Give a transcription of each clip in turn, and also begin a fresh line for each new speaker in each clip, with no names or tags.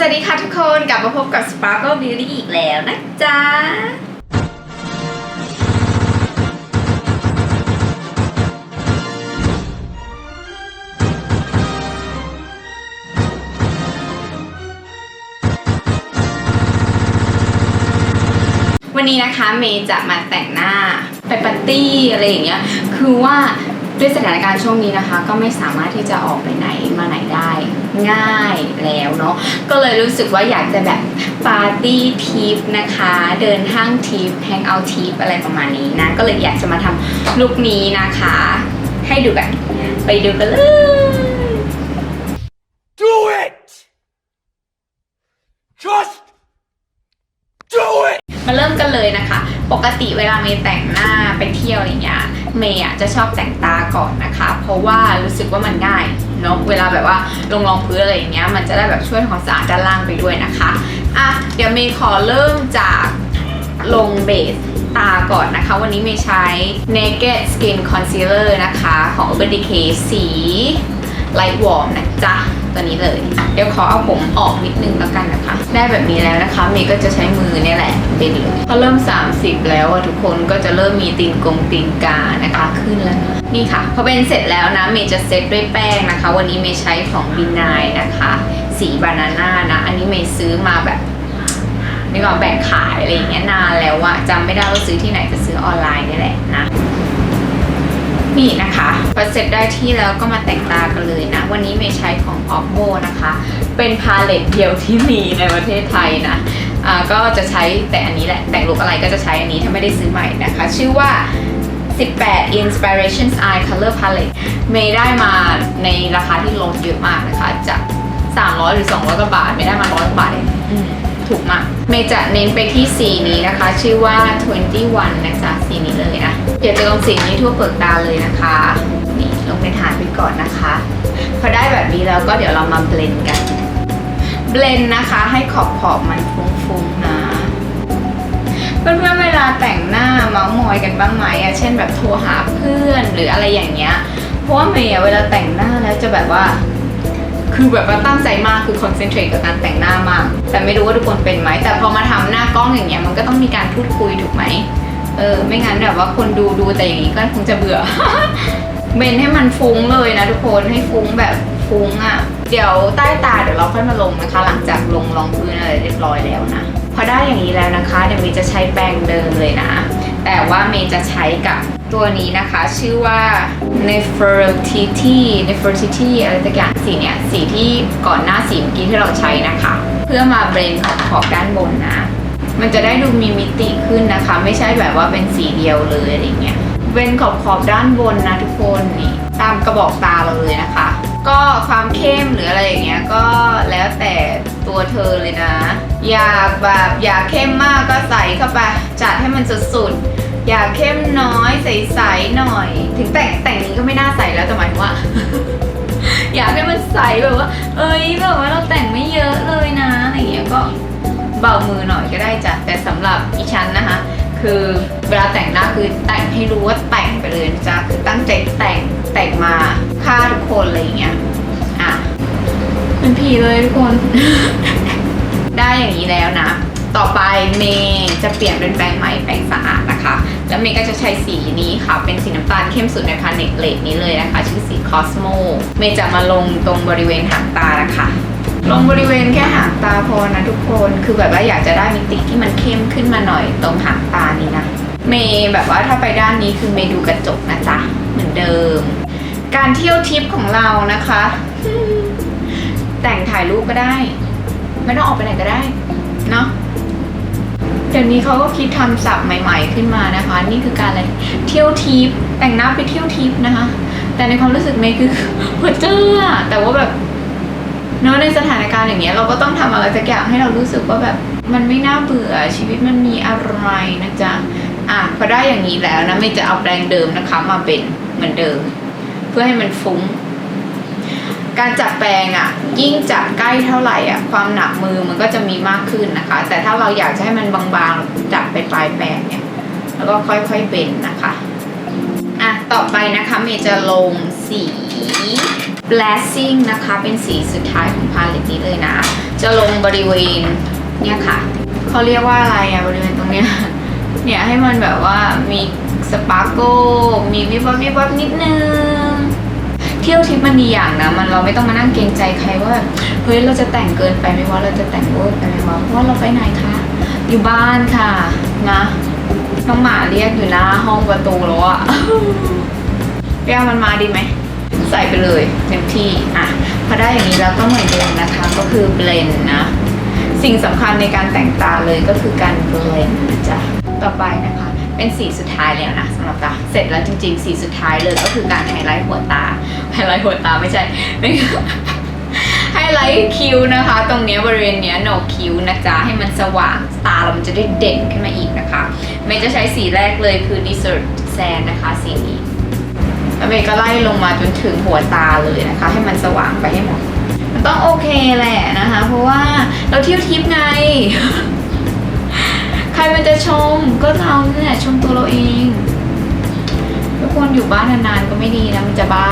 สวัสดีค่ะทุกคนกลับมาพบกับ Sparkle Beauty อีกแล้วนะจ๊ะ วันนี้นะคะเมย์จะมาแต่งหน้าไปปาร์ตี้อะไรอย่างเงี้ย คือว่า ด้วยสถานการณ์ช่วงนี้นะคะ ก็ไม่สามารถที่จะออกไปไหนมาไหนได้ ง่ายแล้วเนาะก็เลยรู้สึกว่าอยากจะแบบปาร์ตี้ทิปนะคะ เดินห้างทิปแฮงเอาท์ทิปอะไรประมาณนี้นะก็เลยอยากจะมาทำลุคนี้นะคะ ให้ดูกัน ไปดูกันเลย
Do it! Just do it!
มาเริ่มกันเลยนะคะ ปกติเวลาเมย์แต่งหน้าไปเที่ยวอะไรเงี้ยเมย์อะจะชอบแต่งตาก่อนนะคะ เพราะว่ารู้สึกว่ามันง่ายเนาะเวลาแบบว่าลงรองพื้นอะไรอย่างเงี้ยมันจะได้แบบช่วยความสะอาดด้านล่างไปด้วยนะคะอะเดี๋ยวเมย์ขอเริ่มจากลงเบสตาก่อนนะคะ วันนี้เมย์ใช้ Naked Skin Concealer นะคะ ของ Urban Decay สี Light Warm นะจ๊ะ ตัวนี้เลย เดี๋ยวขอเอาผมออกนิดนึงแล้วกันนะคะ ได้แบบนี้แล้วนะคะเมย์ก็จะใช้มือเนี่ยแหละเป็นเลยพอเริ่ม 30 แล้วอะทุกคนก็จะเริ่มมีตีนกงตีนกานะคะขึ้นแล้วนะนี่ค่ะพอเป็นเสร็จแล้วนะเมย์จะเซตด้วยแป้งนะคะ วันนี้เมย์ใช้ของบินายนะคะ สีบานาน่านะอันนี้เมย์ซื้อมาแบบนี่ก่อนแบ่งขายอะไรอย่างเงี้ยนานแล้วอะจำไม่ได้ว่าซื้อที่ไหนจะซื้อออนไลน์นี่แหละนะ นี่นะคะพอเสร็จได้ที่แล้วก็มาแต่งตากันเลยนะ วันนี้เมย์ใช้ของ Oppo นะคะ เป็นพาเลตเดียวที่มีในประเทศไทยนะอ่าก็จะใช้แต่อันนี้แหละ แต่งลุกอะไรก็จะใช้อันนี้ถ้าไม่ได้ซื้อใหม่นะคะ ชื่อว่า 18 Inspirations Eye Color Palette เมย์ได้มาในราคาที่ลดเยอะมากนะคะ จาก 300 หรือ 200กว่าบาทไม่ได้มาร้อยกว่าบาทเอง ถูกมากเมย์จะเน้นไปที่สีนี้นะคะ ชื่อว่า 21นะจ๊ะสีนี้เลยนะเดี๋ยวจะลงสีนี้ทั่วเปลือกตาเลยนะคะ นี่ลงในฐานไปก่อนนะคะ พอได้แบบนี้แล้วก็เดี๋ยวเรามาเบลนกัน เบลนนะคะ ให้ขอบขอบมันฟุ้งๆนะเพื่อนๆเวลาแต่งหน้าเมาส์มอยกันบ้างไหมอะเช่นแบบโทรหาเพื่อนหรืออะไรอย่างเงี้ย เพราะว่าเมย์เวลาแต่งหน้าแล้วจะแบบว่า คือแบบว่าตั้งใจมากคือคอนเซนเทรตกับการแต่งหน้ามาก แต่ไม่รู้ว่าทุกคนเป็นไหม แต่พอมาทำหน้ากล้องอย่างเงี้ยมันก็ต้องมีการพูดคุยถูกไหมเออ ไม่งั้นแบบว่าคนดูดูแต่อย่างนี้ก็คงจะเบื่อเบนให้มันฟุ้งเลยนะทุกคนให้ฟุ้งแบบฟุ้งอะ่ะ เดี๋ยวใต้ตาเดี๋ยวเราค่อยมาลงนะคะ หลังจากลงรองพื้นอะไรเรียบร้อยแล้วนะพอได้อย่างนี้แล้วนะคะ เดี๋ยวเมย์จะใช้แปรงเดิมเลยนะ แต่ว่าเมย์จะใช้กับ ตัวนี้นะคะชื่อว่า Nefertiti Nefertiti อะไรสักอย่างสีเนี่ยสีที่ก่อนหน้าสีเมื่อกี้ที่เราใช้นะคะ เพื่อมาเบรนขอบขอบด้านบนนะ มันจะได้ดูมีมิติขึ้นนะคะ ไม่ใช่แบบว่าเป็นสีเดียวเลยอะไรเงี้ยเว้นขอบขอบด้านบนนะทุกคนนี่ตามกระบอกตาเราเลยนะคะ ก็ความเข้มหรืออะไรอย่างเงี้ยก็แล้วแต่ตัวเธอเลยนะ อยากแบบอยากเข้มมากก็ใส่เข้าไปจัดให้มันสุดๆ อยากเข้มน้อยใสๆหน่อย ถึงแต่งแต่งนี้ก็ไม่น่าใสแล้วแต่หมายถึงว่า อยากให้มันใสแบบว่า เอ้ยแบบว่าเราแต่งไม่เยอะเลยนะอะไรอย่างเงี้ยก็เบามือหน่อยก็ได้จ้ะแต่สำหรับอีฉันนะคะ คือเวลาแต่งหน้าคือแต่งให้รู้ว่าแต่งไปเลยจ๊ะคือตั้งใจแต่งแต่งมาฆ่าทุกคนอะไรอย่างเงี้ยอะเป็นผีเลยทุกคน ได้อย่างนี้แล้วนะ ต่อไปเมย์จะเปลี่ยนเป็นแปรงใหม่แปรงสะอาดนะคะ แล้วเมย์ก็จะใช้สีนี้ค่ะ เป็นสีน้ำตาลเข้มสุดในพาเนตเลดนี้เลยนะคะ ชื่อสี Cosmo เมย์จะมาลงตรงบริเวณหางตานะคะ ลงบริเวณแค่หางตาพอนะทุกคน คือแบบว่าอยากจะได้มิติที่มันเข้มขึ้นมาหน่อยตรงหางตานี้นะ เมย์แบบว่าถ้าไปด้านนี้คือเมย์ดูกระจกนะจ๊ะ เหมือนเดิม การเที่ยวทริปของเรานะคะ แต่งถ่ายรูปก็ได้ ไม่ต้องออกไปไหนก็ได้เนาะ เดี๋ยวนี้เขาก็คิดทำศัพท์ใหม่ ๆ ขึ้นมานะคะ นี่คือการอะไรเที่ยวทิปแต่งหน้าไปเที่ยวทิปนะคะ แต่ในความรู้สึกเมย์คือหัวเจ้อแต่ว่าแบบเนอะในสถานการณ์อย่างเงี้ยเราก็ต้องทำอะไรสักอย่างให้เรารู้สึกว่าแบบมันไม่น่าเบื่อชีวิตมันมีอะไรนะจ๊ะอะพอได้อย่างนี้แล้วนะไม่จะเอาแปรงเดิมนะคะ มาเป็นเหมือนเดิม เพื่อให้มันฟุ้ง การจับแปรงอะยิ่งจับใกล้เท่าไหร่อะความหนักมือมันก็จะมีมากขึ้นนะคะ แต่ถ้าเราอยากจะให้มันบางๆจับไปปลายแปรงเนี่ยแล้วก็ค่อยๆเบนนะคะอะต่อไปนะคะเมย์จะลงสี blessing นะคะเป็นสีสุดท้ายของพาเลตนี้เลยนะ จะลงบริเวณเนี่ยค่ะเขาเรียกว่าอะไรอะบริเวณตรงเนี้ยเนี่ยให้มันแบบว่ามีสปาร์โกมีวิบวับวิบวับนิดนึง ที่ยวทริปมันดีอย่างนะมันเราไม่ต้องมานั่งเกรงใจใครว่าแบบเฮ้ยเราจะแต่งเกินไปไหมวะเราจะแต่งเวอร์ไปไหมวะเพราะว่าเราไปไหนคะอยู่บ้านค่ะนะน้องหมาเรียกอยู่หน้าห้องประตูแล้วอะเรียกมันมาดีไหมใส่ไปเลยเต็มที่อะพอได้อย่างนี้แล้วก็เหมือนเดิมนะคะ ก็คือเบลนนะ สิ่งสำคัญในการแต่งตาเลยก็คือการเบลนนะจ๊ะต่อไปนะคะ เป็นสีสุดท้ายแล้วนะสำหรับตาเสร็จแล้วจริงๆ สีสุดท้ายเลยก็คือการไฮไลท์หัวตาไฮไลท์หัวตาไม่ใช่เป็นไฮไลท์คิ้วนะคะ ตรงเนี้ยบริเวณเนี้ยโหนกคิ้วนะจ๊ะให้มันสว่างตาเรามันจะได้เด่นขึ้นมาอีกนะคะเมย์จะใช้สีแรกเลยคือ Desert Sand นะคะสีนี้แล้วเมย์ก็ไล่ลงมาจนถึงหัวตาเลยนะคะ ให้มันสว่างไปให้หมดมันต้องโอเคแหละนะคะ เพราะว่าเราเที่ยวทริปไง รมันจะชมก็เราเนี่ยชมตัวเราเองทุกคนอยู่บ้านนานๆก็ไม่ดีนะมันจะบ้า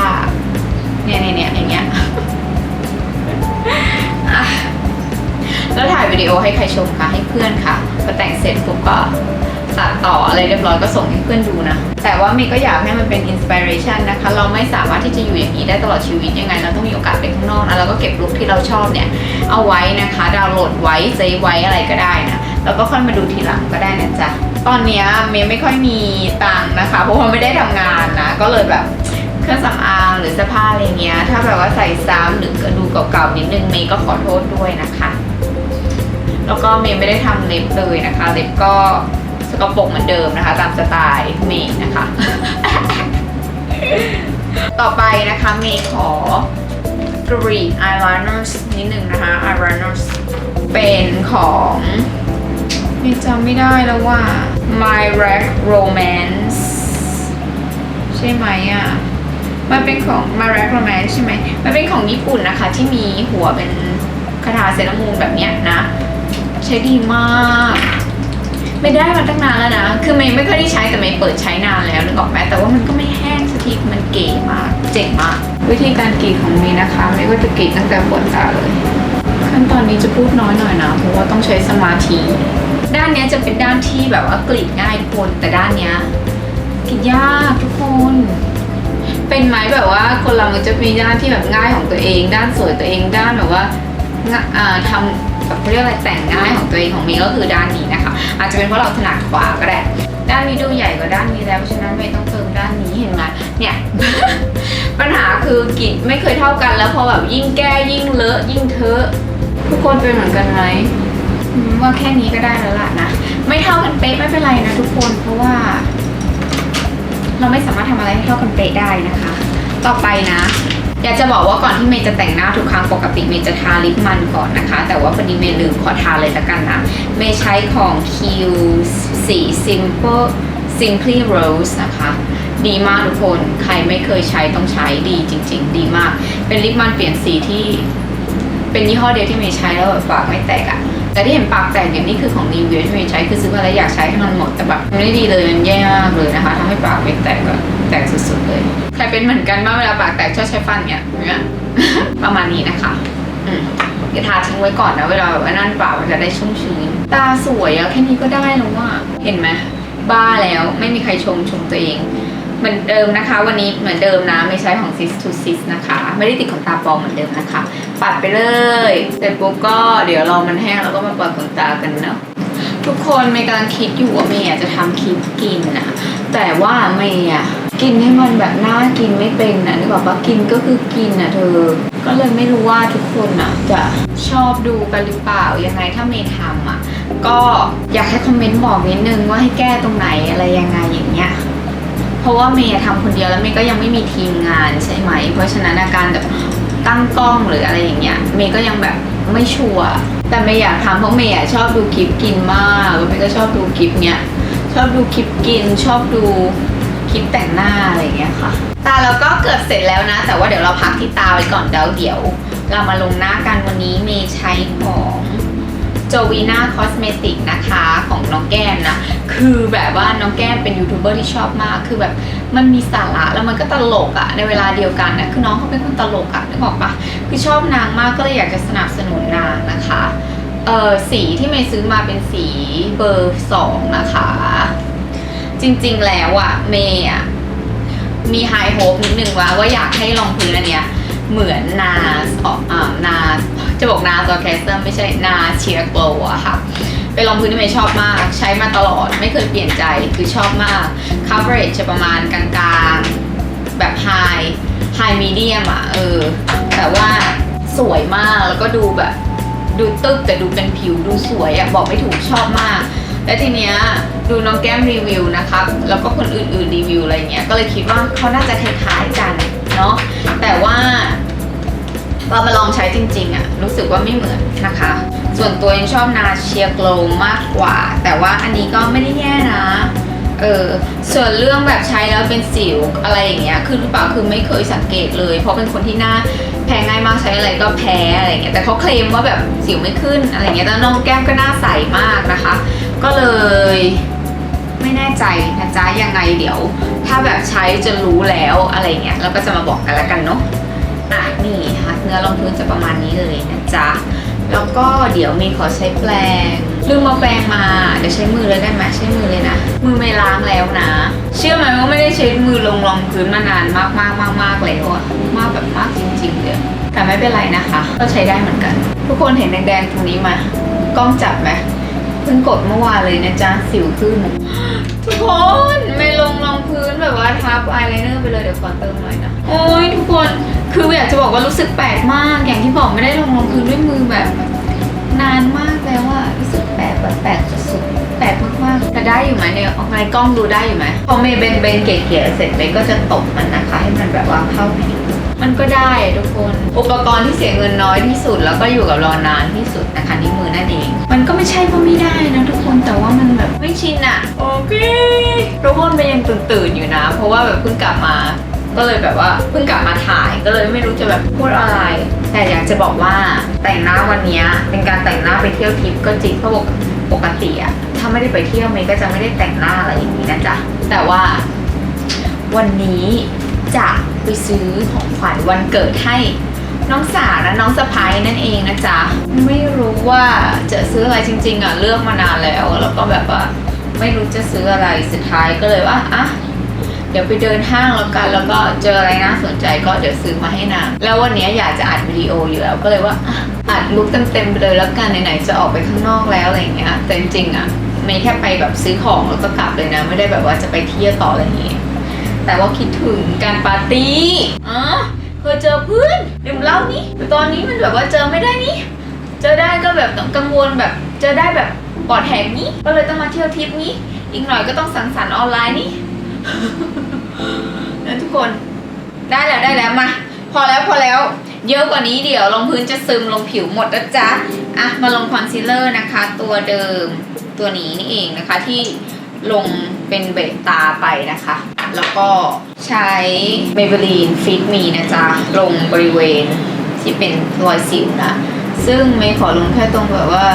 เนี่ยเนี่ยเนี่ยอย่างเงี้ยแล้วถ่ายวิดีโอให้ใครชมคะให้เพื่อนค่ะพอแต่งเสร็จปุ๊บก็ตัดต่ออะไรเรียบร้อยก็ส่งให้เพื่อนดูนะ แต่ว่าเมย์ก็อยากให้มันเป็นอินสปิเรชันนะคะ เราไม่สามารถที่จะอยู่อย่างนี้ได้ตลอดชีวิตยังไง เราต้องมีโอกาสไปข้างนอกนะแล้วก็เก็บรูปที่เราชอบเนี่ย เอาไว้นะคะ ดาวน์โหลดไว้เซฟไว้อะไรก็ได้นะ แล้วก็ค่อยมาดูทีหลังก็ได้นะจ๊ะ ตอนนี้เมย์ไม่ค่อยมีตังค์นะคะ เพราะว่าไม่ได้ทำงานนะ ก็เลยแบบเครื่องสำอางหรือเสื้อผ้าอะไรเงี้ย ถ้าแบบว่าใส่ซ้ำหรือกระดูเก่าๆนิดนึงเมย์ก็ขอโทษด้วยนะคะ แล้วก็เมย์ไม่ได้ทำเล็บเลยนะคะ เล็บก็สกปรกเหมือนเดิมนะคะ ตามสไตล์เมย์นะคะ ต่อไปนะคะเมย์ขอกรีด eyeliners นิดนึงนะคะ eyeliners เป็นของ เมย์จำไม่ได้แล้วว่า My Rack Romance ใช่ไหมอะ มันเป็นของ m a r a c Romance ใช่ไหม มันเป็นของญี่ปุ่นนะคะ ที่มีหัวเป็นคาถาเซรามูนแบบเนี้ยนะ ใช้ดีมากไม่ได้มาตั้งนานแล้วนะ คือเมย์ไม่ค่อยได้ใช้แต่เมย์เปิดใช้นานแล้วนึกออกไหมแต่ว่ามันก็ไม่แห้งสักทีมันเก๋มาก เจ๋งมาก วิธีการกรีดของเมย์นะคะเมย์ก็จะกรีดตั้งแต่ขนตาเลย ขั้นตอนนี้จะพูดน้อยหน่อยนะ เพราะว่าต้องใช้สมาธิ ด้านเนี้ยจะเป็นด้านที่แบบว่ากรีดง่ายทุกคน แต่ด้านเนี้ยกรีดยากทุกคน เป็นไหมแบบว่าคนเรามันจะมีด้านที่แบบง่ายของตัวเอง ด้านสวยตัวเองด้านแบบว่าอ่าทำแบบเขาเรียกอะไรแต่งง่ายของตัวเองของมย์ก็คือด้านนี้นะคะ อาจจะเป็นเพราะเราถนัดขวาก็ได้ด้านนี้ดูใหญ่กว่าด้านนี้แล้วเพราะฉะนั้นเมย์ต้องเติมด้านนี้เห็นไหมเนี่ยปัญหาคือกรีดไม่เคยเท่ากันแล้วพอแบบยิ่งแก้ยิ่งเลอะยิ่งเทอะ ทุกคนเป็นเหมือนกันไหม ว่าแค่นี้ก็ได้แล้วล่ะนะ ไม่เท่ากันเป๊ะไม่เป็นไรนะทุกคนเพราะว่า เราไม่สามารถทำอะไรให้เท่ากันเป๊ะได้นะคะ ต่อไปนะอยากจะบอกว่าก่อนที่เมย์จะแต่งหน้าทุกครั้งปกติเมย์จะทาลิปมันก่อนนะคะ แต่ว่าพอดีเมย์ลืมขอทาเลยละกันนะเมย์ใช้ของ Q สี Simple Simply Rose นะคะดีมากทุกคนใครไม่เคยใช้ต้องใช้ดีจริง ๆ ดีมาก เป็นลิปมันเปลี่ยนสีที่ เป็นยี่ห้อเดียวที่เมย์ใช้แล้วแบบปากไม่แตกอะ แต่ที่เห็นปากแตกเนี่ยนี่คือของนิวเวียที่เมย์ใช้คือซื้อมาแล้วอยากใช้ให้มันหมดแต่แบบมันไม่ดีเลยมันแย่มากเลยนะคะทำให้ปากไม่แตกอะแตกสุดๆเลยใครเป็นเหมือนกันบ้างเวลาปากแตกชอบใช้ฟันเนี่ยอย่างเงี้ยประมาณนี้นะคะอืมอย่าทาทิ้งไว้ก่อนนะเวลาแบบนั่นปากมันจะได้ชุ่มชื้นตาสวยอะแค่นี้ก็ได้แล้วว่าเห็นไหมบ้าแล้วไม่มีใครชมชมตัวเอง เหมือนเดิมนะคะ วันนี้เหมือนเดิมนะ ไม่ใช้ของ Sis to Sis นะคะ ไม่ได้ติดขนตาปลอมเหมือนเดิมนะคะ ปัดไปเลยเสร็จปุ๊บก็เดี๋ยวรอมันแห้งแล้วก็มาปัดขนตากันเนาะทุกคนเมย์กำลังคิดอยู่ว่าเมย์จะทำคลิปกินนะแต่ว่าเมย์อะกินให้มันแบบน่ากินไม่เป็นนะนึกบอกว่ากินก็คือกินนะเธอ ก็เลยไม่รู้ว่าทุกคนอะ จะชอบดูกันหรือเปล่ายังไงถ้าเมย์ทำอะ ก็อยากให้คอมเมนต์บอกนิดนึงว่าให้แก้ตรงไหนอะไรยังไงอย่างเงี้ย ราะว่าเมย์ทำคนเดียวแล้วเมย์ก็ยังไม่มีทีมงานใช่ไหม เพราะฉะนั้นอาการแบบตั้งกล้องหรืออะไรอย่างเงี้ยเมย์ก็ยังแบบไม่ชัวร์แต่เมย์อยากทำเพราะเมย์ชอบดูคลิปกินมากแล้วเมย์ก็ชอบดูคลิปเนี้ยชอบดูคลิปกิน ชอบดูคลิปแต่งหน้าอะไรอย่างเงี้ยค่ะ ตาเราก็เกือบเสร็จแล้วนะ แต่ว่าเดี๋ยวเราพักที่ตาไว้ก่อนเดี๋ยวเดี๋ยว เรามาลงหน้ากันวันนี้เมย์ใช้ของ โจวีนาคอสเมติกนะคะของน้องแก้มนะ คือแบบว่าน้องแก้มเป็นยูทูบเบอร์ที่ชอบมาก คือแบบมันมีสาระแล้วมันก็ตลกอะในเวลาเดียวกันนะคือน้องเขาเป็นคนตลกอะนึกออกปะคือชอบนางมากก็เลยอยากจะสนับสนุนนางนะคะเออสีที่เมย์ซื้อมาเป็นสีเบอร์สองนะคะ จริงๆแล้วอะเมย์อะมีไฮโฮปนิดนึงว่าว่าอยากให้รองพื้นอันเนี้ย เหมือนนาสออกอ่านาจะบอกนาสออเคสเตอร์ไม่ใช่นาเชียร์โกลอะค่ะเป็นรองพื้นที่เมย์ชอบมาก ใช้มาตลอดไม่เคยเปลี่ยนใจคือชอบมาก coverage จะประมาณกลางๆแบบ high high medium อะเออแต่ว่าสวยมากแล้วก็ดูแบบดูตึกแต่ดูเป็นผิวดูสวยอะบอกไม่ถูกชอบมาก และทีเนี้ยดูน้องแก้มรีวิวนะครับแล้วก็คนอื่นๆรีวิวอะไรเงี้ยก็เลยคิดว่าเขาน่าจะคล้ายๆกัน เนาะแต่ว่าเรามาลองใช้จริงๆอะรู้สึกว่าไม่เหมือนนะคะ ส่วนตัวยังชอบนาเชียโกลมากกว่า แต่ว่าอันนี้ก็ไม่ได้แย่นะเออส่วนเรื่องแบบใช้แล้วเป็นสิวอะไรอย่างเงี้ยคือหรือเปล่าคือไม่เคยสังเกตเลย เพราะเป็นคนที่หน้าแพ้ง่ายมากใช้อะไรก็แพ้อะไรเงี้ยแต่เขาเคลมว่าแบบสิวไม่ขึ้นอะไรเงี้ยแล้วน้องแก้มก็หน้าใสมากนะคะ ก็เลย ไม่แน่ใจนะจ๊ะยังไงเดี๋ยว ถ้าแบบใช้จนรู้แล้วอะไรเงี้ยเราก็จะมาบอกกันล้วกันเนาะอะนี่ค่ะเนื้อรองพื้นจะประมาณนี้เลยนะจ๊ะแล้วก็เดี๋ยวมีขอใช้แปรงลืมมาแปรงมาเดี๋ยวใช้มือเลยได้ไหมใช้มือเลยนะ มือไม่ล้างแล้วนะ เชื่อไหมว่าไม่ได้ใช้มือลงรองพื้นมานานมากมากมากมากแล้วอะมากแบบมากจริงๆเลยแต่ไม่เป็นไรนะคะ ก็ใช้ได้เหมือนกัน ทุกคนเห็นแดงๆตรงนี้ไหมกล้องจับไหม พิ่งกดเมื่อวานเลยนะจ๊ะ สิวขึ้น ทุกคนไม่ลงรองพื้นแบบว่าทับอายไลเนอร์ไปเลยเดี๋ยวขอเติมหน่อยนะ โอ้ยทุกคนคืออยากจะบอกว่ารู้สึกแปลกมาก อย่างที่บอกไม่ได้ลงรองพื้นด้วยมือแบบ นานมากแล้วอะรู้สึกแปลกแบบแปลกสุดๆแปลกมากๆแต่ได้อยู่ไหมเนี่ยออกในกล้องดูได้อยู่ไหมพอเมย์เบนเบนเก๋ๆเสร็จเมย์ก็จะตบมันนะคะ ให้มันแบบว่าเข้าผิว มันก็ได้อะทุกคน อุปกรณ์ที่เสียเงินน้อยที่สุด แล้วก็อยู่กับเรานานที่สุดนะคะนิ้วมือนั่นเอง มันก็ไม่ใช่ว่าไม่ได้นะทุกคนแต่ว่ามันแบบไม่ชินอะโอเคทุกคนเป็นยังตื่นๆอยู่นะ เพราะว่าแบบเพิ่งกลับมา ก็เลยแบบว่าเพิ่งกลับมาถ่ายก็เลยไม่รู้จะแบบพูดอะไร แต่อยากจะบอกว่าแต่งหน้าวันเนี้ยเป็นการแต่งหน้าไปเที่ยวทริปก็จริงเพราะปกติอะถ้าไม่ได้ไปเที่ยวเมย์ก็จะไม่ได้แต่งหน้าอะไรอย่างนี้นะจ๊ะแต่ว่าวันนี้ จะไปซื้อของขวัญวันเกิดให้น้องสาวและน้องสะพ้ายนั่นเองนะจ๊ะ ไม่รู้ว่าจะซื้ออะไรจริง ๆอะเลือกมานานแล้ว แล้วก็แบบว่าไม่รู้จะซื้ออะไรสุดท้ายก็เลยว่าอะเดี๋ยวไปเดินห้างแล้วกันแล้วก็เจออะไรน่าสนใจก็เดี๋ยวซื้อมาให้นางแล้ววันนี้อยากจะอัดวิดีโออยู่แล้วก็เลยว่าอัดลุกเต็มๆไปเลยแล้วกันไหนๆจะออกไปข้างนอกแล้วอะไรเงี้ยแต่จริงๆอะไม่แค่ไปแบบซื้อของแล้วก็กลับเลยนะ ไม่ได้แบบว่าจะไปเที่ยวต่ออะไรอย่างงี้ แต่ว่าคิดถึงการปาร์ตี้อ๋อเคยเจอเพื่อนดื่มเหล้านี่แต่ตอนนี้มันแบบว่าเจอไม่ได้นี่เจอได้ก็แบบต้องกังวลแบบเจอได้แบบปลอดแหกนี้ ก็เลยต้องมาเที่ยวทริปนี้ อีกหน่อยก็ต้องสังสรรค์ออนไลน์นี่นะทุกคนได้แล้วได้แล้วมาพอแล้วพอแล้วเยอะกว่านี้เดี๋ยวลงพื้นจะซึมลงผิวหมดนะจ๊ะอะมาลงคอนซีลเลอร์นะคะ ตัวเดิมตัวนี้นี่เองนะคะที่ลงเป็นเบตาไปนะคะ แล้วก็ใช้ Maybelline Fit Me นะจ๊ะ ลงบริเวณที่เป็นรอยสิวนะ ซึ่งไม่ขอลงแค่ตรงแบบว่า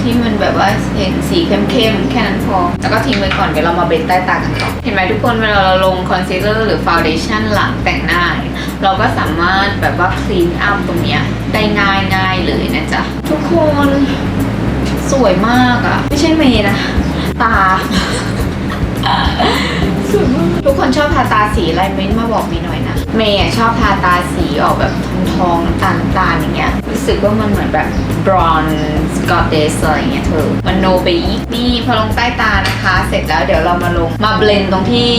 ที่มันแบบว่าเห็นสีเข้มๆ แค่นั้นพอ แล้วก็ทิ้งไว้ก่อน เดี๋ยวเรามาเบนใต้ตากันต่อ เห็นไหมทุกคนเวลาเราลงคอนซีลเลอร์หรือฟาวเดชั่นหลังแต่งหน้า เราก็สามารถแบบว่าคลีนอัพตรงเนี้ยได้ง่ายง่ายเลยนะจ๊ะ ทุกคนสวยมากอะไม่ใช่เมย์นะ ตา สวยมากทุกคนชอบทาตาสีอะไรเม้นต์มาบอกมีหน่อยนะ เมย์อะชอบทาตาสีออกแบบทองๆน้ำตาลน้ำตาลอย่างเงี้ย รู้สึกว่ามันเหมือนแบบบรอนซ์กอดเดสอะไรอย่างเงี้ยเธอ มันโนไปอีกนี่พอลงใต้ตานะคะ เสร็จแล้วเดี๋ยวเรามาลงมาเบลนตรงที่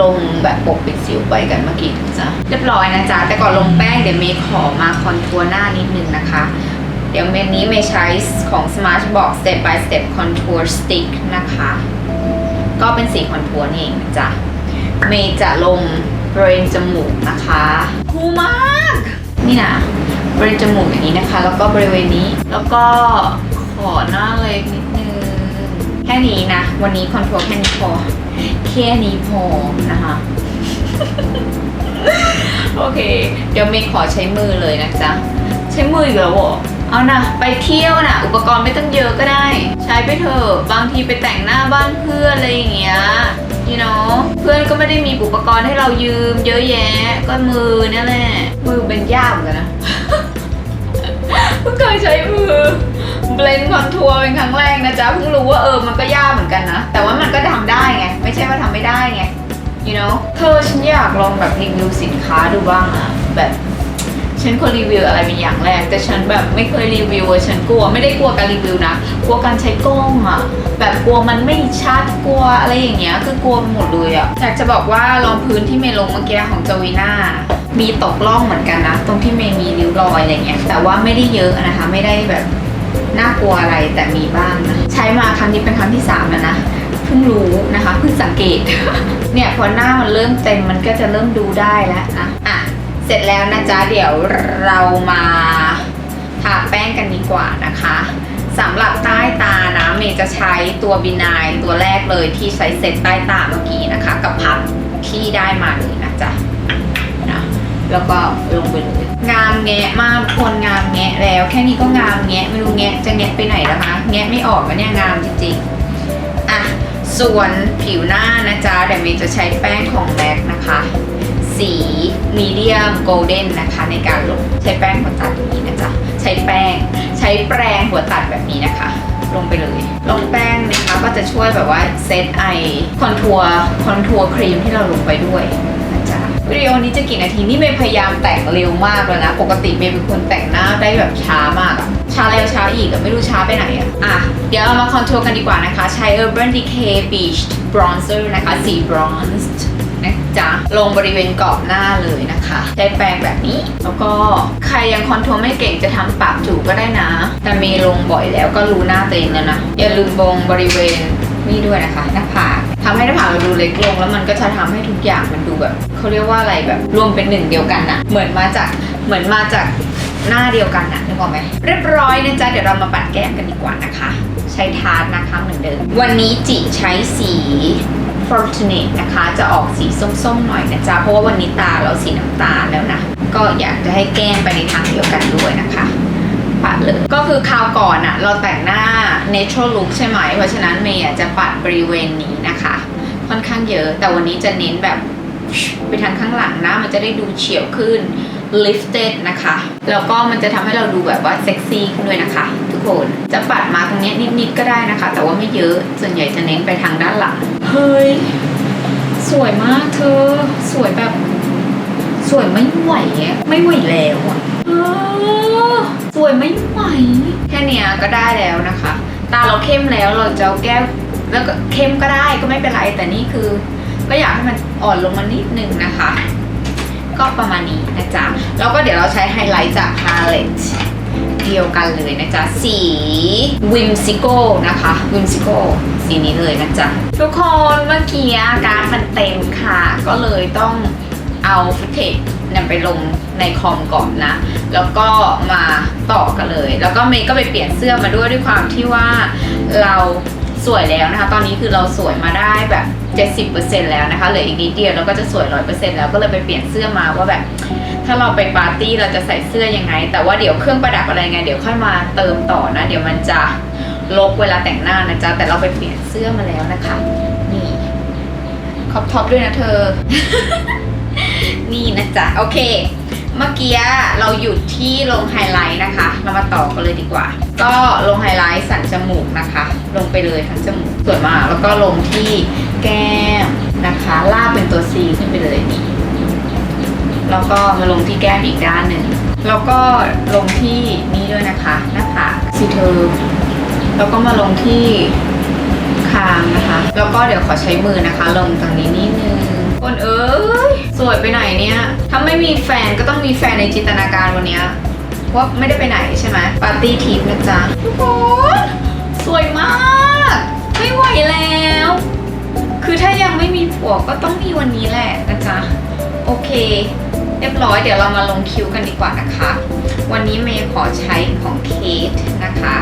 ลงแบบปกปิดสิวไปกันเมื่อกี้จ้ะเรียบร้อยนะจ๊ะ แต่ก่อนลงแป้งเดี๋ยวเมย์ขอมาคอนทัวร์หน้านิดนึงนะคะ เดี๋ยวเมย์นี้เมย์ใช้ของ Smashbox Step by Step Contour Stick นะคะ ก็เป็นสีคอนทัวร์นี่เองจ้ะเมย์จะลงบริเวณจมูกนะคะคูมากนี่นะบริเวณจมูกอย่างนี้นะคะ แล้วก็บริเวณนี้แล้วก็ขอหน้าเล็กนิดนึงแค่นี้นะ วันนี้คอนทัวร์แค่นี้พอแค่นี้พอนะคะโอเค เดี๋ยวเมย์ขอใช้มือเลยนะจ๊ะ ใช้มืออีกแล้วเหรอ เอานะไปเที่ยวนะอุปกรณ์ไม่ต้องเยอะก็ได้ ใช้ไปเถอะบางทีไปแต่งหน้าบ้านเพื่อนอะไรอย่างเงี้ย you know เพื่อนก็ไม่ได้มีอุปกรณ์ให้เรายืม เยอะแยะก็มือเนี่ยแหละมือเป็นยากเหมือนกันนะเพิ่งเคยใช้มือเบลนคอนทัวร์เป็นครั้งแรกนะจ๊ะเพิ่งรู้ว่าเออมันก็ยากเหมือนกันนะ แต่ว่ามันก็ทำได้ไง ไม่ใช่ว่าทำไม่ได้ไง you know เธอฉันอยากลองแบบรีวิวสินค้าดูบ้างอะแบบ ฉันควรรีวิวอะไรเป็นอย่างแรก แต่ฉันแบบไม่เคยรีวิวอะฉันกลัวไม่ได้กลัวการรีวิวนะกลัวการใช้กล้องอะแบบกลัวมันไม่ชัดกลัวอะไรอย่างเงี้ย คือกลัวหมดเลยอะอยากจะบอกว่ารองพื้นที่เมย์ลงเมื่อกี้ของจวีน่ามีตกล่องเหมือนกันนะ ตรงที่เมย์มีริ้วรอยอะไรเงี้ยแต่ว่าไม่ได้เยอะนะคะ ไม่ได้แบบน่ากลัวอะไรแต่มีบ้างนะใช้มาครั้งนี้เป็นครั้งที่สามแล้วนะเพิ่งรู้นะคะเพิ่งสังเกต เนี่ยพอหน้ามันเริ่มเต็มมันก็จะเริ่มดูได้แล้วนะอะ เสร็จแล้วนะจ๊ะเดี๋ยวเรามาทาแป้งกันดีกว่านะคะสำหรับใต้ตานะเมย์จะใช้ตัวบินายตัวแรกเลยที่ใช้เซตใต้ตาเมื่อกี้นะคะ กับพับที่ได้มาเลยนะจ๊ะนะแล้วก็ลงไปเลยงามแงะมากคนงามแงะแล้ว แค่นี้ก็งามแงะไม่รู้แงะจะแงะไปไหนแล้วคะแงะไม่ออกแล้วเนี่ยงามจริงๆอะส่วนผิวหน้านะจ๊ะเดี๋ยวเมย์จะใช้แป้งของแม็กนะคะ สีมีเดียมโกลเด้นนะคะในการลงใช้แป้งหัวตัดอย่างนี้นะจ๊ะใช้แป้งใช้แปรงหัวตัดแบบนี้นะคะ ลงไปเลย ลงแป้งนะคะก็จะช่วยแบบว่าเซตไอคอนทัวร์คอนทัวร์ครีมที่เราลงไปด้วยนะจ๊ะวิดีโอนี้จะกี่นาทีนี่เมย์พยายามแต่งเร็วมากแล้วนะ ปกติเมย์เป็นคนแต่งหน้าได้แบบช้ามากช้าแล้วช้าอีกไม่รู้ช้าไปไหนอะอะ เดี๋ยวเรามาคอนทัวร์กันดีกว่านะคะ ใช้ Urban Decay Beach Bronzer นะคะ สี bronzed นะจ๊ะ ลงบริเวณกรอบหน้าเลยนะคะ ใช้แปรงแบบนี้ แล้วก็ใครยังคอนทัวร์ไม่เก่งจะทำปากจูก็ได้นะ แต่มย์ลงบ่อยแล้วก็รู้หน้าตัวเองแล้วนะ อย่าลืมบงบริเวณนี่ด้วยนะคะหน้าผากทำให้หน้าผากเราดูเล็กลง แล้วมันก็จะทำให้ทุกอย่างมันดูแบบเขาเรียกว่าอะไรแบบรวมเป็นหนึ่งเดียวกันอะเหมือนมาจากเหมือนมาจากหน้าเดียวกันอะนึกออกไหมเรียบร้อยนะจ๊ะเดี๋ยวเรามาปัดแก้มกันดีกว่านะคะ ใช้ทาร์ตนะคะเหมือนเดิม วันนี้จิใช้สี Fortunate นะคะ จะออกสีส้มๆหน่อยนะจ๊ะ เพราะว่าวันนี้ตาเราสีน้ำตาลแล้วนะ ก็อยากจะให้แก้มไปในทางเดียวกันด้วยนะคะปัดเลยก็คือคราวก่อนอะเราแต่งหน้า natural look ใช่ไหม เพราะฉะนั้นเมย์จะปัดบริเวณนี้นะคะ ค่อนข้างเยอะ แต่วันนี้จะเน้นแบบไปทางข้างหลังนะ มันจะได้ดูเฉียวขึ้น lifted นะคะ แล้วก็มันจะทำให้เราดูแบบว่าเซ็กซี่ขึ้นด้วยนะคะ ทุกคน จะปัดมาตรงนี้นิดๆก็ได้นะคะ แต่ว่าไม่เยอะ ส่วนใหญ่จะเน้นไปทางด้านหลัง เฮ้ย สวยมากเธอ สวยแบบ สวยไม่ไหวอะไม่ไหวแล้วอะเออสวยไม่ไหว แค่เนี้ยก็ได้แล้วนะคะ ตาเราเข้มแล้วเราจะเอาแก้วแล้วก็เข้มก็ได้ก็ไม่เป็นไรแต่นี่คือ ก็อยากให้มันอ่อนลงมานิดนึงนะคะ ก็ประมาณนี้นะจ๊ะแล้วก็เดี๋ยวเราใช้ไฮไลท์จาก Palette เเดียวกันเลยนะจ๊ะ สี Whimsico นะคะ Whimsico สีนี้เลยนะจ๊ะ ทุกคนเมื่อกี้การดมันเต็มค่ะ ก็เลยต้องเอาฟุตเทจนำไปลงในคอมก่อนนะ แล้วก็มาต่อกันเลย แล้วก็เมย์ก็ไปเปลี่ยนเสื้อมาด้วยด้วยความที่ว่าเราสวยแล้วนะคะ ตอนนี้คือเราสวยมาได้แบบ 70%แล้วนะคะ เหลืออีกนิดเดียวเราก็จะสวย 100%แล้วก็เลยไปเปลี่ยนเสื้อมาว่าแบบ ถ้าเราไปปาร์ตี้เราจะใส่เสื้อยังไง แต่ว่าเดี๋ยวเครื่องประดับอะไรไง เดี๋ยวค่อยมาเติมต่อนะ เดี๋ยวมันจะลกเวลาแต่งหน้านะจ๊ะแต่เราไปเปลี่ยนเสื้อมาแล้วนะคะ นี่ขอบท็อปด้วยนะเธอ นี่นะจ๊ะโอเค เมื่อกี้เราหยุดที่ลงไฮไลท์นะคะ เรามาต่อกันเลยดีกว่า ก็ลงไฮไลท์สันจมูกนะคะ ลงไปเลยทั้งจมูกสวยมากแล้วก็ลงที่แก้มนะคะลากเป็นตัว C ขึ้นไปเลยนี่ แล้วก็มาลงที่แก้มอีกด้านหนึ่ง แล้วก็ลงที่นี่ด้วยนะคะหน้าผากสีเทอร์แล้วก็มาลงที่คางนะคะ แล้วก็เดี๋ยวขอใช้มือนะคะ ลงตรงนี้นิดนึงคนเอ้ยสวยไปไหนเนี่ยถ้าไม่มีแฟนก็ต้องมีแฟนในจินตนาการวันนี้ว่าไม่ได้ไปไหนใช่ไหมปาร์ตี้ทิปนะจ๊ะทุกคนสวยมาก ไม่ไหวแล้ว คือถ้ายังไม่มีผัวก็ต้องมีวันนี้แหละนะจ๊ะ โอเค ร้อยเดี๋ยวเรามาลงคิ้วกันดีกว่านะคะ วันนี้เมย์ขอใช้ของเคทนะคะ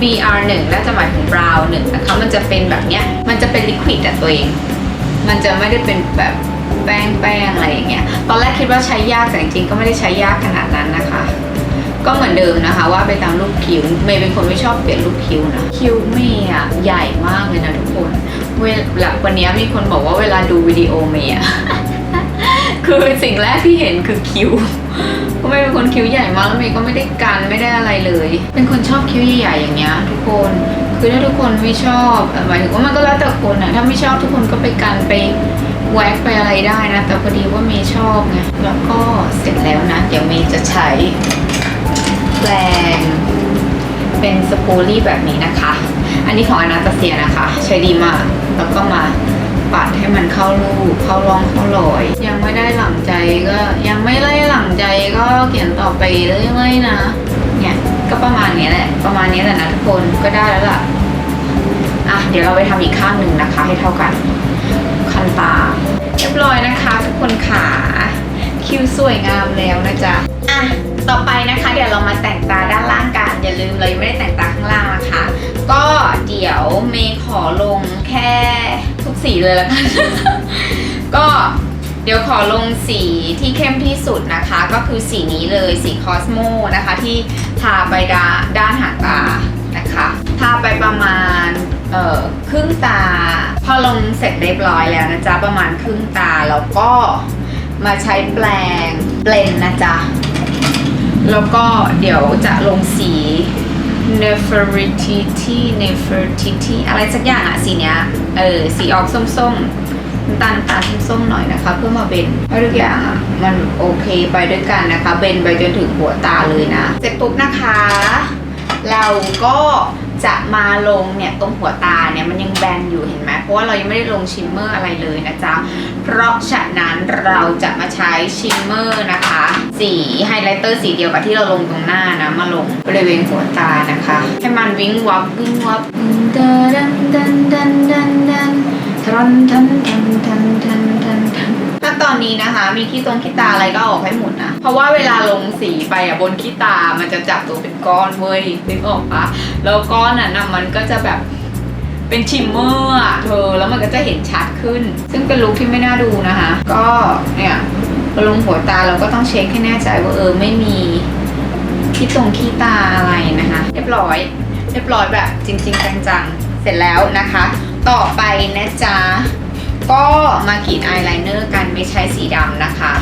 BR1 น่าจะหมายถึง brown หนึ่งนะคะ มันจะเป็นแบบเนี้ย มันจะเป็นลิควิดอะตัวเอง มันจะไม่ได้เป็นแบบแป้งแป้งอะไรอย่างเงี้ย ตอนแรกคิดว่าใช้ยากแต่จริงๆก็ไม่ได้ใช้ยากขนาดนั้นนะคะ ก็เหมือนเดิมนะคะว่าไปตามรูปคิ้ว เมย์เป็นคนไม่ชอบเปลี่ยนรูปคิ้วนะ คิ้วเมย์อะใหญ่มากเลยนะทุกคน เวลาวันนี้มีคนบอกว่าเวลาดูวิดีโอเมย์อะ คือสิ่งแรกที่เห็นคือคิ้วเพราะเมย์เป็นคนคิ้วใหญ่มากแล้วเมย์ก็ไม่ได้กันไม่ได้อะไรเลย เป็นคนชอบคิ้วใหญ่ๆอย่างเงี้ยทุกคนคือถ้าทุกคนไม่ชอบหมายถึงว่ามันก็แล้วแต่คนอะถ้าไม่ชอบทุกคนก็ไปกันไปแว็กไปอะไรได้นะ แต่พอดีว่าเมย์ชอบไงแล้วก็เสร็จแล้วนะเดี๋ยวเมย์จะใช้แปรงเป็นสปูรี่แบบนี้นะคะ อันนี้ของอนาตาเซียนะคะ ใช้ดีมากแล้วก็มา ปัดให้มันเข้ารูปเข้าร่องเข้ารอย ยังไม่ได้หลังใจก็ยังไม่ได้หลังใจก็เขียนต่อไปเรื่อยๆนะ เนี่ยก็ประมาณนี้แหละ ประมาณนี้แหละนะทุกคนก็ได้แล้วล่ะอะเดี๋ยวเราไปทำอีกข้างหนึ่งนะคะ ให้เท่ากันคันตาเรียบร้อยนะคะ ทุกคนขาคิวสวยงามแล้วนะจ๊ะอะ ต่อไปนะคะ เดี๋ยวเรามาแต่งตาด้านล่างกันอย่าลืมเรายังไม่ได้แต่งตาข้างล่างนะคะ ก็เดี๋ยวเมย์ขอลงแค่ทุกสีเลยละกันก็เดี๋ยวขอลงสีที่เข้มที่สุดนะคะ ก็คือสีนี้เลยสีคอสโมนะคะ ที่ทาไปด้านด้านหางตานะคะทาไปประมาณเอ่อครึ่งตา พอลงเสร็จเรียบร้อยแล้วนะจ๊ะประมาณครึ่งตาแล้วก็มาใช้แปรงเบลนนะจ๊ะ แล้วก็เดี๋ยวจะลงสี Nefertiti Nefertiti อะไรสักอย่างอะสีเนี้ย เออ สีออกส้มๆน้ำตาลน้ำตาลส้มๆหน่อยนะคะ เพื่อมาเบนให้ทุกอย่างอะมันโอเคไปด้วยกันนะคะ เบนไปจนถึงหัวตาเลยนะ เสร็จปุ๊บนะคะ เราก็ จะมาลงเนี่ยตรงหัวตาเนี่ยมันยังแบนอยู่เห็นไหมเพราะว่าเรายังไม่ได้ลงชิมเมอร์อะไรเลยนะจ๊ะ เพราะฉะนั้นเราจะมาใช้ชิมเมอร์นะคะ สีไฮไลท์เตอร์สีเดียวกับที่เราลงตรงหน้านะ มาลงบริเวณหัวตานะคะ ให้มันวิ่งวับวิ่งวับดันดันดันดันดัน ทันทันทันทันทันทันทันถ้าตอนนี้นะคะ มีขี้ตรงขี้ตาอะไรก็ออกให้หมดนะ เพราะว่าเวลาลงสีไปอะบนขี้ตามันจะจับตัวเป็นก้อนเว้ยนึกออกปะแล้วก้อนนั้นะมันก็จะแบบเป็นชิมเมอร์อะเธอแล้วมันก็จะเห็นชัดขึ้น ซึ่งเป็นลุคที่ไม่น่าดูนะคะ ก็เนี่ยลงหัวตาเราก็ต้องเช็คให้แน่ใจว่าเออไม่มีขี้ตรงขี้ตาอะไรนะคะ เรียบร้อย เรียบร้อยแบบจริง ๆ จังๆ เสร็จแล้วนะคะ ต่อไปนะจ๊ะ ก็มาขีดอายไลเนอร์กันไม่ใช้สีดำนะคะ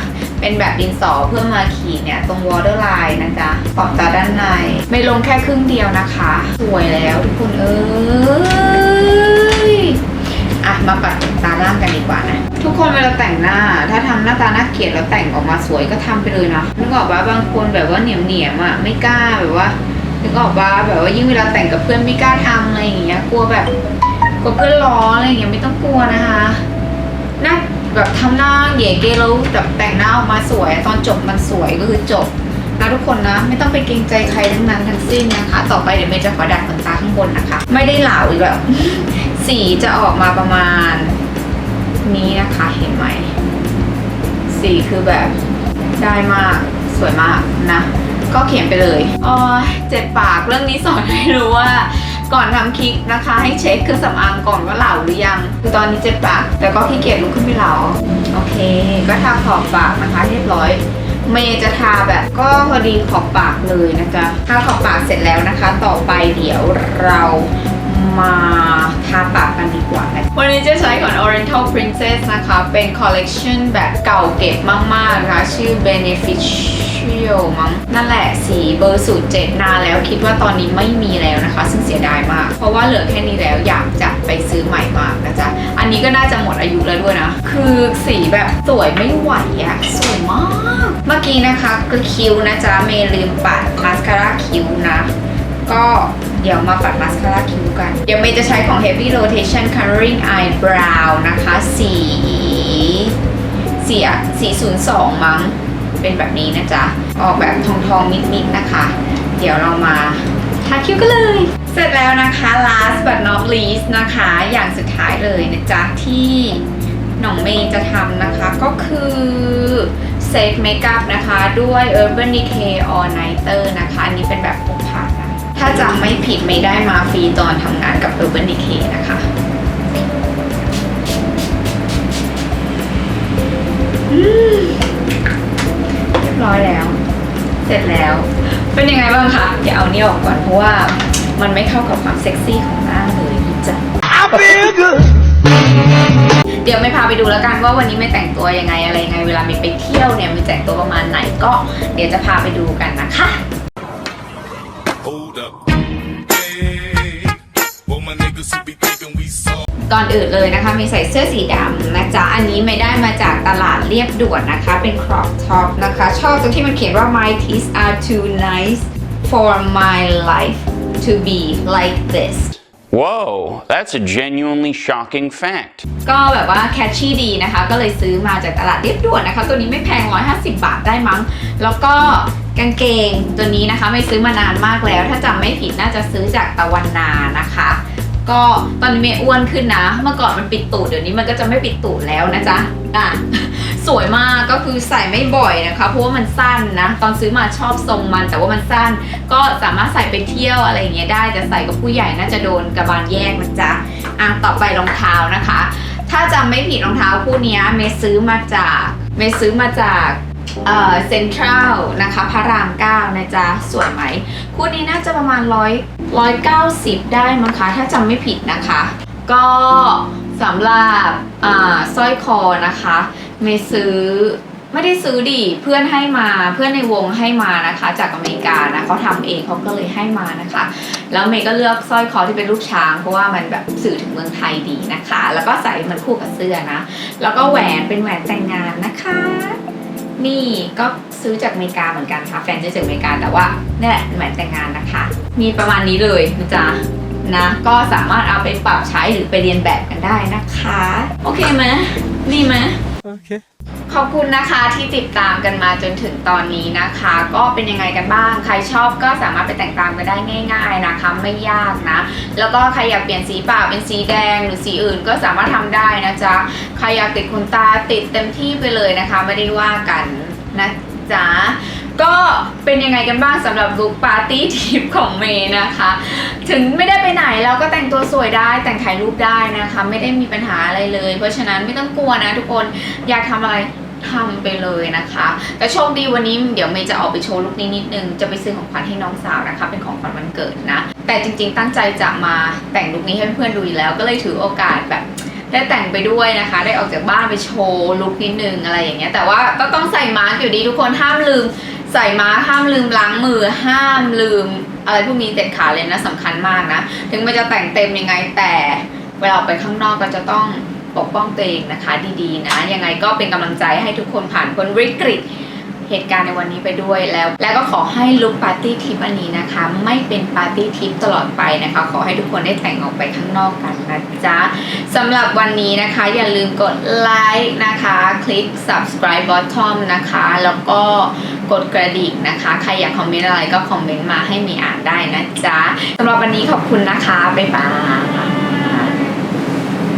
เป็นแบบดินสอเพื่อมาขีดเนี่ยตรงวอเตอร์ไลน์นะจ๊ะขอบตาด้านใน ไม่ลงแค่ครึ่งเดียวนะคะ สวยแล้วทุกคนเอ้ยอะมาปัดตาล่างกันดีกว่านะ ทุกคนเวลาแต่งหน้า ถ้าทำหน้าตาน่าเกลียดแล้วแต่งออกมาสวยก็ทำไปเลยนะนึกออกว่าบางคนแบบว่าเหนียมเหนียมอะไม่กล้าแบบว่านึกออกว่าแบบว่ายิ่งเวลาแต่งกับเพื่อนไม่กล้าทำอะไรอย่างเงี้ยกลัวแบบ กลัวเพื่อนล้ออะไรอย่างเงี้ยไม่ต้องกลัวนะคะหน้าแบบทำหน้าเหย่เกแล้วแบบแต่งหน้าออกมาสวย ตอนจบมันสวยก็คือจบนะทุกคนนะ ไม่ต้องไปเกรงใจใครทั้งนั้นทั้งสิ้นนะคะ ต่อไปเดี๋ยวเมย์จะขอดัดขนตาข้างบนนะคะ ไม่ได้เหลาอีกแบบสีจะออกมาประมาณ นี้นะคะเห็นไหมสีคือแบบได้มากสวยมากนะ ก็เขียนไปเลยอ๋อเจ็บปากเรื่องนี้สอนให้รู้ว่า ก่อนทำคลิกนะคะ ให้เช็คเครื่องสำอางก่อนว่าเหลาหรือยัง คือตอนนี้เจ็บปากแต่ก็ขี้เกียจลุกขึ้นไปเหลาโอเค ก็ทาขอบปากนะคะเรียบร้อยเมย์จะทาแบบก็พอดีขอบปากเลยนะจ๊ะทาขอบปากเสร็จแล้วนะคะ ต่อไปเดี๋ยวเรา มาทาปากกันดีกว่านะวันนี้จะใช้ของ Oriental Princess นะคะ เป็นคอลเลกชันแบบเก่าเก็บมากๆนะคะชื่อ Beneficial มั้งนั่นแหละสีเบอร์สูตรเจ็ดนานแล้วคิดว่าตอนนี้ไม่มีแล้วนะคะ ซึ่งเสียดายมาก เพราะว่าเหลือแค่นี้แล้วอยากจะไปซื้อใหม่มากนะจ๊ะ อันนี้ก็น่าจะหมดอายุแล้วด้วยนะ คือสีแบบสวยไม่ไหวอะสวยมาก เมื่อกี้นะคะคือคิ้วนะจ๊ะเมย์ลืมปัดมาสคาร่าคิ้วนะ ก็เดี๋ยวมาปัดมาสคาร่าคิ้วกัน เดี๋ยวเมย์จะใช้ของ Heavy Rotation Coloring Eyebrow นะคะ สีสีสีศูนย์สองมั้ง เป็นแบบนี้นะจ๊ะ ออกแบบทองทองๆนิดๆนะคะ เดี๋ยวเรามาทาคิ้วกันเลย เสร็จแล้วนะคะ last but not least นะคะ อย่างสุดท้ายเลยนะจ๊ะ ที่หน้องเมย์จะทำนะคะก็คือเซตเมคอัพนะคะ ด้วย Urban Decay All Nighter นะคะ อันนี้เป็นแบบพกพาน ถ้าจำไม่ผิดไม่ได้มาฟรีตอนทำงานกับ Urban Decay นะคะ เรียบร้อยแล้ว เสร็จแล้ว เป็นยังไงบ้างคะอย่าเอานี่ออกก่อนเพราะว่ามันไม่เข้ากับความเซ็กซี่ของหน้าเลยจ้ะเดี๋ยวไม่พาไปดูแล้วกันว่าวันนี้ไม่แต่งตัวยังไงอะไรยังไง เวลามีไปเที่ยวเนี่ยมีแต่งตัวประมาณไหนก็ เดี๋ยวจะพาไปดูกันนะคะ ก่อนอื่นเลยนะคะมีใส่เสื้อสีดำนะจ๊ะอันนี้ไม่ได้มาจากตลาดเรียบด่วนนะคะ เป็น crop top นะคะ ชอบตรงที่มันเขียนว่า my teeth are too nice for my life to be like this
Whoa, that's a genuinely shocking fact.
ก็แบบว่าแคชชี่ดีนะคะ ก็เลยซื้อมาจากตลาดเรียบด่วนนะคะ ตัวนี้ไม่แพง 150 บาทได้มั้ง แล้วก็กางเกงตัวนี้นะคะ ไม่ซื้อมานานมากแล้ว ถ้าจำไม่ผิดน่าจะซื้อจากตะวันนานะคะ ก็ตอนนี้เมย์อ้วนขึ้นนะ เมื่อก่อนมันปิดตูดเดี๋ยวนี้มันก็จะไม่ปิดตูดแล้วนะจ๊ะอะสวยมากก็คือใส่ไม่บ่อยนะคะ เพราะว่ามันสั้นนะ ตอนซื้อมาชอบทรงมันแต่ว่ามันสั้น ก็สามารถใส่ไปเที่ยวอะไรอย่างเงี้ยได้แต่ใส่กับผู้ใหญ่น่าจะโดนกระบาลแยกนะจ๊ะอะต่อไปรองเท้านะคะ ถ้าจำไม่ผิดรองเท้าคู่นี้เมย์ซื้อมาจากเมย์ซื้อมาจากเอ่อเซ็นทรัลนะคะพระรามเก้านะจ๊ะสวยไหม คู่นี้น่าจะประมาณร้อย ร้อยเก้าสิบได้มั้งคะ ถ้าจำไม่ผิดนะคะ ก็สำหรับอ่าสร้อยคอนะคะเมย์ซื้อไม่ได้ซื้อดิเพื่อนให้มาเพื่อนในวงให้มานะคะ จากอเมริกานะเขาทำเองเขาก็เลยให้มานะคะ แล้วเมย์ก็เลือกสร้อยคอที่เป็นลูกช้างเพราะว่ามันแบบสื่อถึงเมืองไทยดีนะคะ แล้วก็ใส่มันคู่กับเสื้อนะ แล้วก็แหวนเป็นแหวนแต่งงานนะคะ นี่ก็ซื้อจากอเมริกาเหมือนกันค่ะแฟนซื้อจากอเมริกาแต่ว่านี่แหละแหวนแต่งงานนะคะ มีประมาณนี้เลยนะจ๊ะนะ ก็สามารถเอาไปปรับใช้หรือไปเรียนแบบกันได้นะคะ โอเคไหมดีไหม ขอบคุณนะคะที่ติดตามกันมาจนถึงตอนนี้นะคะ ก็เป็นยังไงกันบ้าง ใครชอบก็สามารถไปแต่งตามกันได้ง่าย ๆนะคะ ไม่ยากนะ แล้วก็ใครอยากเปลี่ยนสีปากเป็นสีแดงหรือสีอื่นก็สามารถทำได้นะจ๊ะใครอยากติดขนตาติดเต็มที่ไปเลยนะคะ ไม่ได้ว่ากันนะจ๊ะ ก็เป็นยังไงกันบ้างสำหรับลุคปาร์ตี้ทิปของเมย์นะคะ ถึงไม่ได้ไปไหนเราก็แต่งตัวสวยได้แต่งถ่ายรูปได้นะคะ ไม่ได้มีปัญหาอะไรเลย เพราะฉะนั้นไม่ต้องกลัวนะทุกคนอยากทำอะไรทำไปเลยนะคะ แต่โชคดีวันนี้เดี๋ยวเมย์จะออกไปโชว์ลุคนี้นิดนึง จะไปซื้อของขวัญให้น้องสาวนะคะ เป็นของขวัญวันเกิดนะ แต่จริงๆตั้งใจจะมาแต่งลุคนี้ให้เพื่อนๆดูอยู่แล้วก็เลยถือโอกาสแบบได้แต่งไปด้วยนะคะ ได้ออกจากบ้านไปโชว์ลุคนิดนึงอะไรอย่างเงี้ย แต่ว่าก็ต้องใส่มาสก์อยู่ดีทุกคนห้ามลืม ใส่มาห้ามลืมล้างมือห้ามลืม อะไรพวกนี้เด็ดขาดเลยนะสำคัญมากนะ ถึงมันจะแต่งเต็มยังไงแต่เวลาออกไปข้างนอกก็จะต้องปกป้องตัวเองนะคะดีๆนะ ยังไงก็เป็นกำลังใจให้ทุกคนผ่านพ้นวิกฤต เหตุการณ์ในวันนี้ไปด้วยแล้ว แล้วก็ขอให้ลุคปาร์ตี้ทริปอันนี้นะคะ ไม่เป็นปาร์ตี้ทริปตลอดไปนะคะ ขอให้ทุกคนได้แต่งออกไปข้างนอกกันนะจ๊ะสำหรับวันนี้นะคะ อย่าลืมกดไลค์นะคะ คลิก subscribe bottom นะคะ แล้วก็กดกระดิ่งนะคะ ใครอยากคอมเมนต์อะไรก็คอมเมนต์มาให้มีอ่านได้นะจ๊ะสำหรับวันนี้ขอบคุณนะคะ บ๊ายบาย